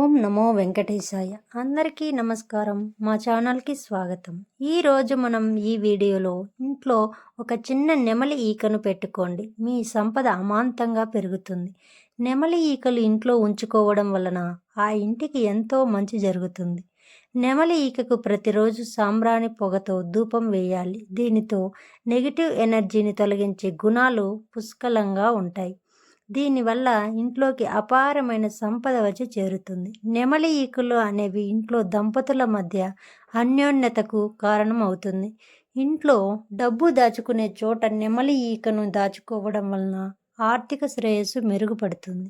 ఓం నమో వెంకటేశాయ. అందరికీ నమస్కారం. మా ఛానల్కి స్వాగతం. ఈరోజు మనం ఈ వీడియోలో ఇంట్లో ఒక చిన్న నెమలి ఈకను పెట్టుకోండి. మీ సంపద అమాంతంగా పెరుగుతుంది. నెమలి ఈకలు ఇంట్లో ఉంచుకోవడం వలన ఆ ఇంటికి ఎంతో మంచి జరుగుతుంది. నెమలి ఈకకు ప్రతిరోజు సాంబ్రాణి పొగతో ధూపం వేయాలి. దీనితో నెగిటివ్ ఎనర్జీని తొలగించే గుణాలు పుష్కలంగా ఉంటాయి. దీనివల్ల ఇంట్లోకి అపారమైన సంపద వచ్చి చేరుతుంది. నెమలి ఈకలు అనేవి ఇంట్లో దంపతుల మధ్య అన్యోన్యతకు కారణం అవుతుంది ఇంట్లో డబ్బు దాచుకునే చోట నెమలి ఈకను దాచుకోవడం వలన ఆర్థిక శ్రేయస్సు మెరుగుపడుతుంది.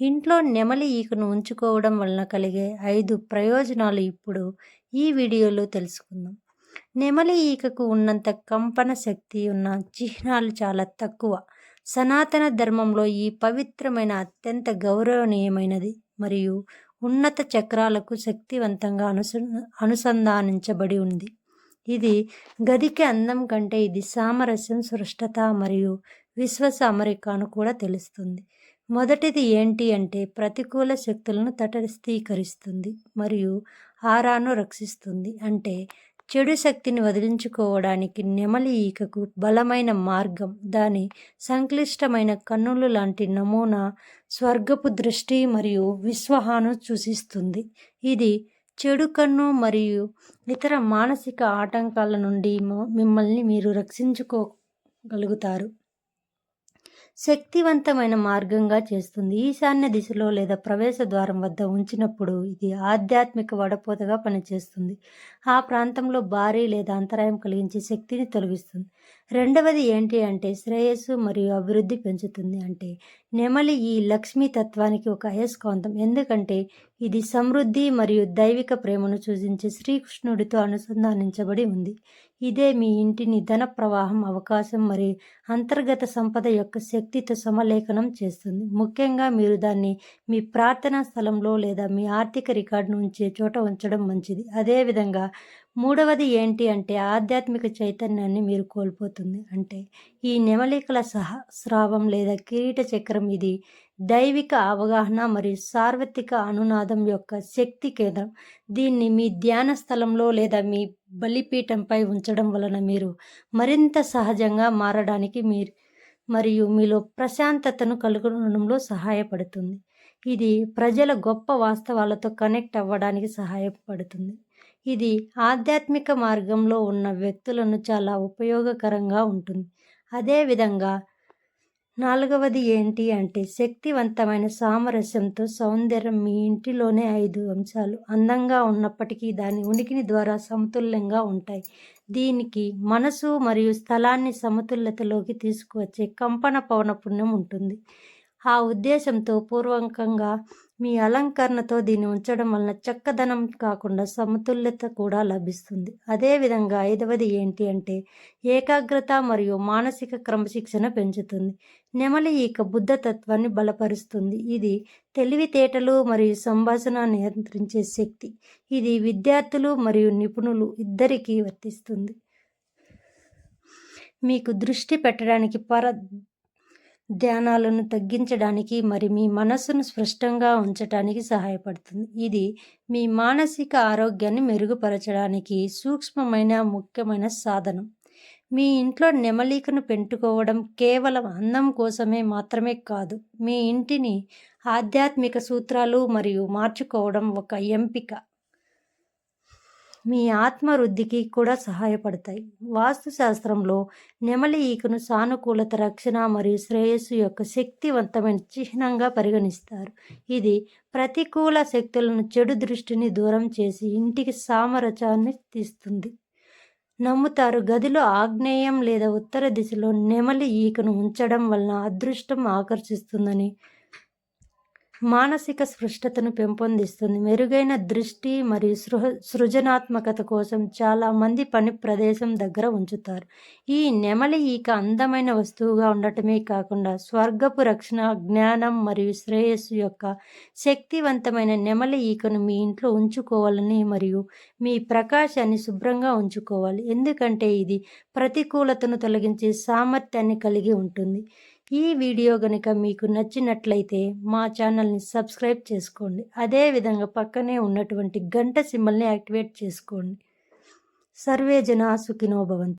ఇంట్లో నెమలి ఈకను ఉంచుకోవడం వలన కలిగే ఐదు ప్రయోజనాలు ఇప్పుడు ఈ వీడియోలో తెలుసుకుందాం. నెమలి ఈకకు ఉన్నంత కంపన శక్తి ఉన్న చిహ్నాలు చాలా తక్కువ. సనాతన ధర్మంలో ఈ పవిత్రమైన అత్యంత గౌరవనీయమైనది మరియు ఉన్నత చక్రాలకు శక్తివంతంగా అనుసు అనుసంధానించబడి ఉంది. ఇది గదికి అందం కంటే ఇది సామరస్యం సృష్టత మరియు విశ్వాస అమరికాను కూడా తెలుస్తుంది. మొదటిది ఏంటి అంటే ప్రతికూల శక్తులను తటస్థీకరిస్తుంది మరియు ఆరాను రక్షిస్తుంది. అంటే చెడు శక్తిని వదిలించుకోవడానికి నెమలి ఈకకు బలమైన మార్గం. దాని సంక్లిష్టమైన కన్నులు లాంటి నమూనా స్వర్గపు దృష్టి మరియు విశ్వహాను సూచిస్తుంది. ఇది చెడు కన్ను మరియు ఇతర మానసిక ఆటంకాల నుండి మిమ్మల్ని మీరు రక్షించుకోగలుగుతారు. శక్తివంతమైన మార్గంగా చేస్తుంది. ఈశాన్య దిశలో లేదా ప్రవేశ ద్వారం వద్ద ఉంచినప్పుడు ఇది ఆధ్యాత్మిక వడపోతగా పనిచేస్తుంది. ఆ ప్రాంతంలో భారీ లేదా అంతరాయం కలిగించే శక్తిని తొలగిస్తుంది. రెండవది ఏంటి అంటే శ్రేయస్సు మరియు అభివృద్ధి పెంచుతుంది అంటే నెమలి ఈ లక్ష్మీ తత్వానికి ఒక అయస్కాంతం. ఎందుకంటే ఇది సమృద్ధి మరియు దైవిక ప్రేమను సూచించే శ్రీకృష్ణుడితో అనుసంధానించబడి ఉంది. ఇదే మీ ఇంటిని ధన ప్రవాహం అవకాశం మరియు అంతర్గత సంపద యొక్క శక్తి శక్తితో సమలేఖనం చేస్తుంది. ముఖ్యంగా మీరు దాన్ని మీ ప్రార్థనా స్థలంలో లేదా మీ ఆర్థిక రికార్డును ఉంచే చోట ఉంచడం మంచిది. అదేవిధంగా మూడవది ఏంటి అంటే ఆధ్యాత్మిక చైతన్యాన్ని మీరు కోల్పోతుంది. అంటే ఈ నెమలికల సహ స్రావం లేదా కిరీట చక్రం ఇది దైవిక అవగాహన మరియు సార్వత్రిక అనునాదం యొక్క శక్తి కేంద్రం. దీన్ని మీ ధ్యాన స్థలంలో లేదా మీ బలిపీఠంపై ఉంచడం వలన మీరు మరింత సహజంగా మారడానికి మీరు మరియు మీలో ప్రశాంతతను కలుగడంలో సహాయపడుతుంది. ఇది ప్రజల గొప్ప వాస్తవాలతో కనెక్ట్ అవ్వడానికి సహాయపడుతుంది. ఇది ఆధ్యాత్మిక మార్గంలో ఉన్న వ్యక్తులను చాలా ఉపయోగకరంగా ఉంటుంది. అదేవిధంగా నాలుగవది ఏంటి అంటే శక్తివంతమైన సామరస్యంతో సౌందర్యం మీ ఇంటిలోనే ఐదు అంశాలు. అందంగా ఉన్నప్పటికీ దాని ఉనికిని ద్వారా సమతుల్యంగా ఉంటాయి. దీనికి మనసు మరియు స్థలాన్ని సమతుల్యతలోకి తీసుకువచ్చే కంపన పౌనపుణ్యం ఉంటుంది. ఆ ఉద్దేశంతో పూర్వకంగా మీ అలంకరణతో దీన్ని ఉంచడం వలన చక్కదనం కాకుండా సమతుల్యత కూడా లభిస్తుంది. అదేవిధంగా ఐదవది ఏంటి అంటే ఏకాగ్రత మరియు మానసిక క్రమశిక్షణ పెంచుతుంది. నెమలి ఈక బుద్ధ తత్వాన్ని బలపరుస్తుంది. ఇది తెలివితేటలు మరియు సంభాషణ నియంత్రించే శక్తి. ఇది విద్యార్థులు మరియు నిపుణులు ఇద్దరికీ వర్తిస్తుంది. మీకు దృష్టి పెట్టడానికి పర ధ్యానాలను తగ్గించడానికి మరి మీ మనస్సును స్పష్టంగా ఉంచటానికి సహాయపడుతుంది. ఇది మీ మానసిక ఆరోగ్యాన్ని మెరుగుపరచడానికి సూక్ష్మమైన ముఖ్యమైన సాధనం. మీ ఇంట్లో నెమలికను పెంటుకోవడం కేవలం అందం కోసమే మాత్రమే కాదు మీ ఇంటిని ఆధ్యాత్మిక సూత్రాలు మరియు మార్చుకోవడం ఒక ఎంపిక. మీ ఆత్మవృద్ధికి కూడా సహాయపడతాయి. వాస్తుశాస్త్రంలో నెమలి ఈకను సానుకూలత రక్షణ మరియు శ్రేయస్సు యొక్క శక్తివంతమైన చిహ్నంగా పరిగణిస్తారు. ఇది ప్రతికూల శక్తులను చెడు దృష్టిని దూరం చేసి ఇంటికి సామరస్యాన్ని తీస్తుంది. నమ్ముతారు గదిలో ఆగ్నేయం లేదా ఉత్తర దిశలో నెమలి ఈకను ఉంచడం వలన అదృష్టం ఆకర్షిస్తుందని మానసిక స్పృష్టతను పెంపొందిస్తుంది. మెరుగైన దృష్టి మరియు సృహ సృజనాత్మకత కోసం చాలామంది పని ప్రదేశం దగ్గర ఉంచుతారు. ఈ నెమలి ఈక అందమైన వస్తువుగా ఉండటమే కాకుండా స్వర్గపు రక్షణ జ్ఞానం మరియు శ్రేయస్సు యొక్క శక్తివంతమైన నెమలి ఈకను మీ ఇంట్లో ఉంచుకోవాలని మరియు మీ ప్రకాశాన్ని శుభ్రంగా ఉంచుకోవాలి. ఎందుకంటే ఇది ప్రతికూలతను తొలగించే సామర్థ్యాన్ని కలిగి ఉంటుంది. ఈ వీడియో గనుక మీకు నచ్చినట్లయితే మా ఛానల్ని సబ్స్క్రైబ్ చేసుకోండి. అదేవిధంగా పక్కనే ఉన్నటువంటి గంట సింబల్ని యాక్టివేట్ చేసుకోండి. సర్వే జన సుఖినోభవంతు